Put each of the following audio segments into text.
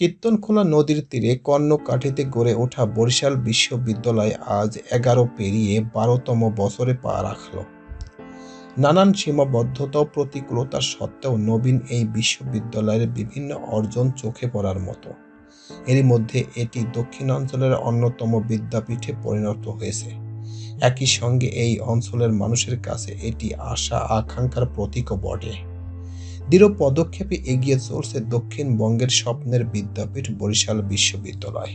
কীর্তনখোলা নদীর তীরে কর্ণকাঠিতে গড়ে ওঠা বরিশাল বিশ্ববিদ্যালয় আজ এগারো পেরিয়ে বারোতম বছরে পা রাখল। নানান সীমাবদ্ধতা ও প্রতিকূলতা সত্ত্বেও নবীন এই বিশ্ববিদ্যালয়ের বিভিন্ন অর্জন চোখে পড়ার মতো। এরই মধ্যে এটি দক্ষিণাঞ্চলের অন্যতম বিদ্যাপীঠে পরিণত হয়েছে। একই সঙ্গে এই অঞ্চলের মানুষের কাছে এটি আশা আকাঙ্ক্ষার প্রতীকও বটে। দৃঢ় পদক্ষেপে এগিয়ে চলছে দক্ষিণবঙ্গের স্বপ্নের বিদ্যাপীঠ বরিশাল বিশ্ববিদ্যালয়।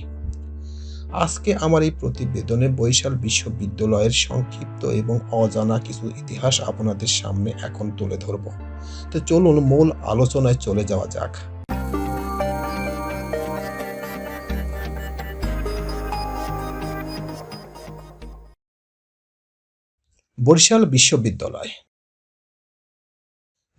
আজকে আমার এই প্রতিবেদনে বরিশাল বিশ্ববিদ্যালয়ের সংক্ষিপ্ত এবং অজানা কিছু ইতিহাস আপনাদের সামনে এখন তুলে ধরব। তো চলুন মূল আলোচনায় চলে যাওয়া যাক। বরিশাল বিশ্ববিদ্যালয়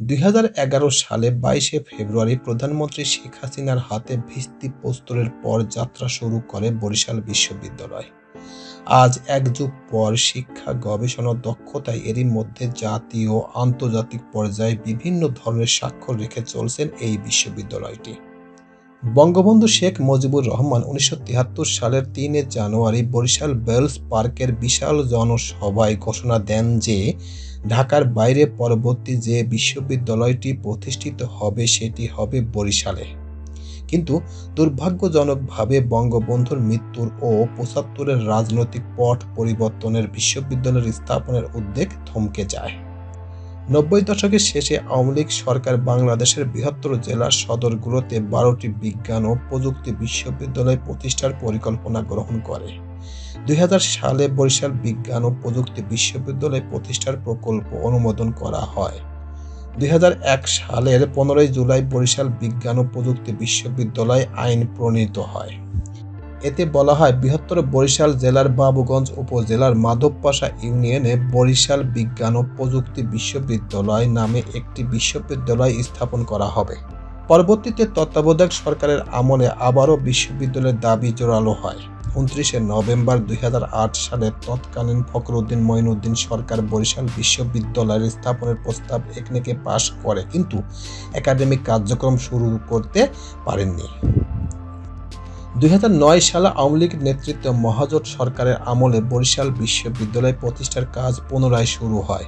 দুই হাজার এগারো সালে বাইশে ফেব্রুয়ারি প্রধানমন্ত্রী শেখ হাসিনার হাতে ভিত্তি প্রস্তরের পর যাত্রা শুরু করে বরিশাল বিশ্ববিদ্যালয়। আজ এক যুগ পর শিক্ষা, গবেষণা দক্ষতায় এরই মধ্যে জাতীয় আন্তর্জাতিক পর্যায়ে বিভিন্ন ধরনের স্বাক্ষর রেখে চলছেন এই বিশ্ববিদ্যালয়টি। বঙ্গবন্ধু শেখ মুজিবুর রহমান উনিশশো তিয়াত্তর সালের তিনে জানুয়ারি বরিশাল বেলস পার্কের বিশাল জনসভায় ঘোষণা দেন যে ঢাকার বাইরে পরবর্তী যে বিশ্ববিদ্যালয়টি প্রতিষ্ঠিত হবে সেটি হবে বরিশালে। কিন্তু দুর্ভাগ্যজনকভাবে বঙ্গবন্ধুর মৃত্যুর ও পঁচাত্তরের রাজনৈতিক পট পরিবর্তনের বিশ্ববিদ্যালয়ের স্থাপনের উদ্যোগ থমকে যায়। নব্বই দশকের শেষে আওয়ামী লীগ সরকার বাংলাদেশের বৃহত্তর জেলার সদরগুলোতে বারোটি বিজ্ঞান ও প্রযুক্তি বিশ্ববিদ্যালয় প্রতিষ্ঠার পরিকল্পনা গ্রহণ করে। দুই হাজার সালে বরিশাল বিজ্ঞান ও প্রযুক্তি বিশ্ববিদ্যালয় প্রতিষ্ঠার প্রকল্প অনুমোদন করা হয়। দুই সালের পনেরোই জুলাই বরিশাল বিজ্ঞান ও প্রযুক্তি বিশ্ববিদ্যালয় আইন প্রণীত হয়। এতে বলা হয় বৃহত্তর বরিশাল জেলার বাবুগঞ্জ উপজেলার মাধবপাশা ইউনিয়নে বরিশাল বিজ্ঞান ও প্রযুক্তি বিশ্ববিদ্যালয় নামে একটি বিশ্ববিদ্যালয় স্থাপন করা হবে। পরবর্তীতে তত্ত্বাবধায়ক সরকারের আমলে আবারও বিশ্ববিদ্যালয়ের দাবি জোরালো হয়। উনত্রিশে নভেম্বর দুই হাজার আট সালে তৎকালীন ফখরুদ্দিন মঈনুদ্দিন সরকার বরিশাল বিশ্ববিদ্যালয়ের স্থাপনের প্রস্তাব একনেকে পাশ করে, কিন্তু একাডেমিক কার্যক্রম শুরু করতে পারেননি। দুই হাজার নয় সালে আওয়ামী লীগ নেতৃত্বে মহাজোট সরকারের আমলে বরিশাল বিশ্ববিদ্যালয় প্রতিষ্ঠার কাজ পুনরায় শুরু হয়।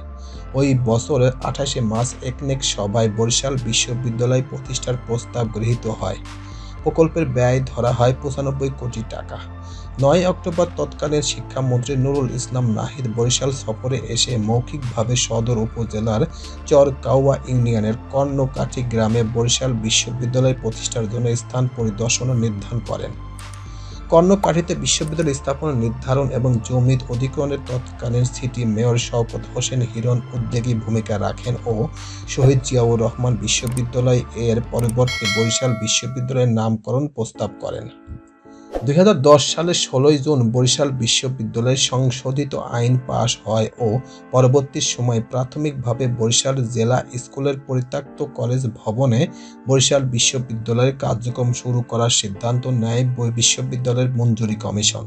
ওই বছরের আঠাশে মার্চ একনেক সভায় বরিশাল বিশ্ববিদ্যালয় প্রতিষ্ঠার প্রস্তাব গৃহীত হয়। প্রকল্পের ব্যয় ধরা হয় পঁচানব্বই কোটি টাকা। নয় অক্টোবর তৎকালীন শিক্ষামন্ত্রী নুরুল ইসলাম নাহিদ বরিশাল সফরে এসে মৌখিকভাবে সদর উপজেলার চরকাওয়া ইউনিয়নের কর্ণকাঠি গ্রামে বরিশাল বিশ্ববিদ্যালয় প্রতিষ্ঠার জন্য স্থান পরিদর্শন নির্ধারণ করেন। কর্ণকাঠিতে বিশ্ববিদ্যালয় স্থাপন, নির্ধারণ এবং জমি অধিগ্রহণের তৎকালীন সিটি মেয়র শওকত হোসেন হিরণ উদ্যোগী ভূমিকা রাখেন ও শহীদ জিয়াউর রহমান বিশ্ববিদ্যালয় এর পরিবর্তে বরিশাল বিশ্ববিদ্যালয়ের নামকরণ প্রস্তাব করেন। দুই হাজার দশ সালের ষোলোই জুন বরিশাল বিশ্ববিদ্যালয়ের সংশোধিত আইন পাশ হয় ও পরবর্তী সময়ে প্রাথমিকভাবে বরিশাল জেলা স্কুলের পরিত্যক্ত কলেজ ভবনে বরিশাল বিশ্ববিদ্যালয়ের কার্যক্রম শুরু করার সিদ্ধান্ত নেয় বিশ্ববিদ্যালয়ের মঞ্জুরি কমিশন।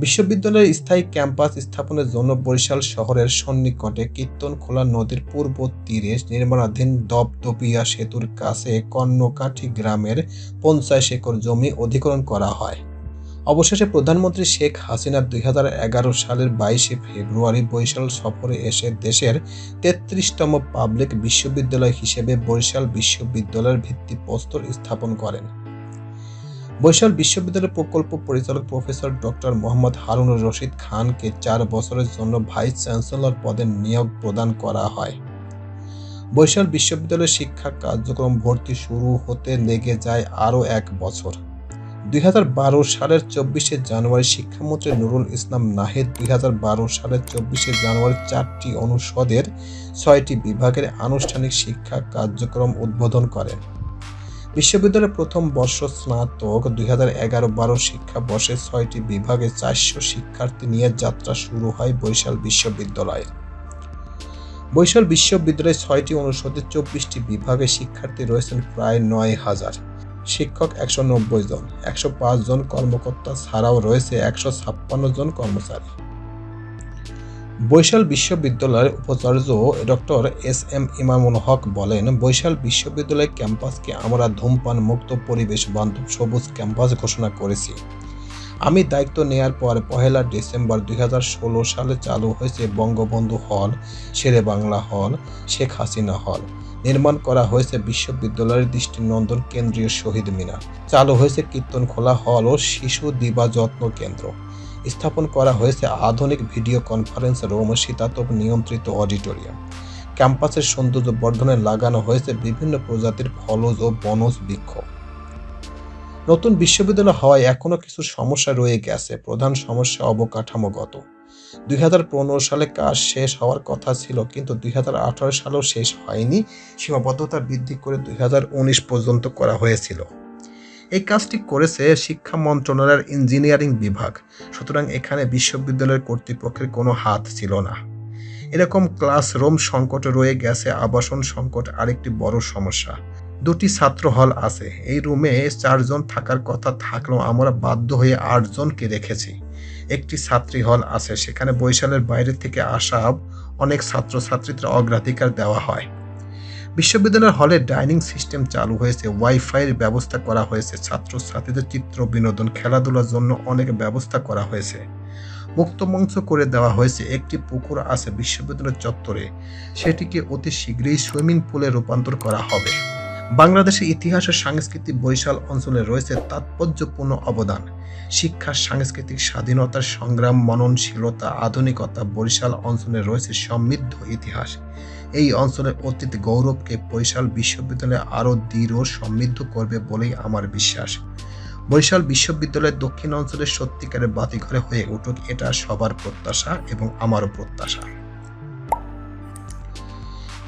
বিশ্ববিদ্যালয়ের স্থায়ী ক্যাম্পাস স্থাপনের জন্য বরিশাল শহরের সন্নিকটে কীর্তনখোলা নদীর পূর্ব তীরে নির্মাণাধীন দপদপিয়া সেতুর কাছে কর্ণকাঠি গ্রামের পঞ্চাশ একর জমি অধিগ্রহণ করা হয়। অবশেষে প্রধানমন্ত্রী শেখ হাসিনা দুই হাজার এগারো সালের বাইশে ফেব্রুয়ারি বরিশাল সফরে এসে দেশের তেত্রিশতম পাবলিক বিশ্ববিদ্যালয় হিসেবে বরিশাল বিশ্ববিদ্যালয়ের ভিত্তিপ্রস্তর স্থাপন করেন। বরিশাল বিশ্ববিদ্যালয়ের প্রকল্প পরিচালক প্রফেসর ডক্টর মোহাম্মদ হারুনুর রশিদ খানকে চার বছরের জন্য ভাইস চ্যান্সেলর পদে নিয়োগ প্রদান করা হয়। বরিশাল বিশ্ববিদ্যালয়ের শিক্ষা কার্যক্রম ভর্তি শুরু হতে লেগে যায় আরও এক বছর। দুই হাজার বারো সালের চব্বিশে জানুয়ারি শিক্ষামন্ত্রী নুরুল ইসলাম নাহিদ দুই হাজার বারো সালের চব্বিশে জানুয়ারি চারটি অনুষদের ছয়টি বিভাগের আনুষ্ঠানিক শিক্ষা কার্যক্রম উদ্বোধন করেন। বিশ্ববিদ্যালয়ের প্রথম বর্ষ স্নাতক দুই হাজার এগারো বারো শিক্ষাবর্ষে ছয়টি বিভাগে চারশো শিক্ষার্থী নিয়ে যাত্রা শুরু হয় বৈশাল বিশ্ববিদ্যালয়ে। বৈশাল বিশ্ববিদ্যালয়ে ছয়টি অনুষদে চব্বিশটি বিভাগে শিক্ষার্থী রয়েছেন প্রায় নয় হাজার। শিক্ষক একশো নব্বই জন, একশো পাঁচ জন কর্মকর্তা ছাড়াও রয়েছে একশো ছাপ্পান্ন জন কর্মচারী। বৈশাল বিশ্ববিদ্যালয়ের উপাচার্য ডক্টর এস এম ইমামুল হক বলেন, বৈশাল বিশ্ববিদ্যালয় ক্যাম্পাসকে আমরা ধূমপান মুক্ত পরিবেশ বান্ধব সবুজ ক্যাম্পাস ঘোষণা করেছি। আমি দায়িত্ব নেয়ার পর পহেলা ডিসেম্বর দুই হাজার ষোলো সালে চালু হয়েছে বঙ্গবন্ধু হল, শেরে বাংলা হল, শেখ হাসিনা হল। নির্মাণ করা হয়েছে বিশ্ববিদ্যালয়ের দৃষ্টিনন্দন কেন্দ্রীয় শহীদ মিনার। চালু হয়েছে কীর্তনখোলা হল ও শিশু দিবা যত্ন কেন্দ্র। স্থাপন করা হয়েছে আধুনিক ভিডিও কনফারেন্স রুম শীতাতপ নিয়ন্ত্রিত অডিটোরিয়াম। ক্যাম্পাসের সৌন্দর্য বর্ধনে লাগানো হয়েছে বিভিন্ন প্রজাতির ফলজ ও বনজ বৃক্ষ। নতুন বিশ্ববিদ্যালয় হওয়ায় এখনও কিছু সমস্যা রয়ে গেছে। প্রধান সমস্যা অবকাঠামোগত। দুই হাজার পনেরো সালে কাজ শেষ হওয়ার কথা ছিল, কিন্তু দুই হাজার সালেও শেষ হয়নি। সীমাবদ্ধতা বৃদ্ধি করে দু হাজার উনিশ পর্যন্ত করা হয়েছিল। এই কাজটি করেছে শিক্ষা মন্ত্রণালয়ের ইঞ্জিনিয়ারিং বিভাগ। সুতরাং এখানে বিশ্ববিদ্যালয়ের কর্তৃপক্ষের কোনো হাত ছিল না। এরকম ক্লাসরুম সংকট রয়ে গেছে, আবাসন সংকট আরেকটি বড় সমস্যা। দুটি ছাত্র হল আছে। এই রুমে চারজন থাকার কথা থাকলেও আমরা বাধ্য হয়ে আটজনকে রেখেছি একটি ছাত্রী হল আছে। সেখানে বৈশালের বাইরে থেকে আসা অনেক ছাত্রছাত্রীদের অগ্রাধিকার দেওয়া হয়। বিশ্ববিদ্যালয়ের হলে ডাইনিং সিস্টেম চালু হয়েছে। ওয়াইফাইয়ের ব্যবস্থা করা হয়েছে। ছাত্রছাত্রীদের চিত্র, বিনোদন, খেলাধুলার জন্য অনেক ব্যবস্থা করা হয়েছে। মুক্ত মঞ্চ করে দেওয়া হয়েছে। একটি পুকুর আছে বিশ্ববিদ্যালয়ের চত্বরে। সেটিকে অতি শীঘ্রই সুইমিং পুলে রূপান্তর করা হবে। বাংলাদেশের ইতিহাস ও সংস্কৃতি বরিশাল অঞ্চলে রয়েছে তাৎপর্যপূর্ণ অবদান। শিক্ষা, সাংস্কৃতিক স্বাধীনতার সংগ্রাম, মননশীলতা, আধুনিকতা বরিশাল অঞ্চলে রয়েছে সমৃদ্ধ ইতিহাস। এই অঞ্চলের অতীত গৌরবকে বরিশাল বিশ্ববিদ্যালয় আরও দৃঢ় সমৃদ্ধ করবে বলেই আমার বিশ্বাস। বরিশাল বিশ্ববিদ্যালয়ের দক্ষিণ অঞ্চলের সত্যিকারের বাতিঘরে হয়ে উঠুক এটা সবার প্রত্যাশা এবং আমারও প্রত্যাশা।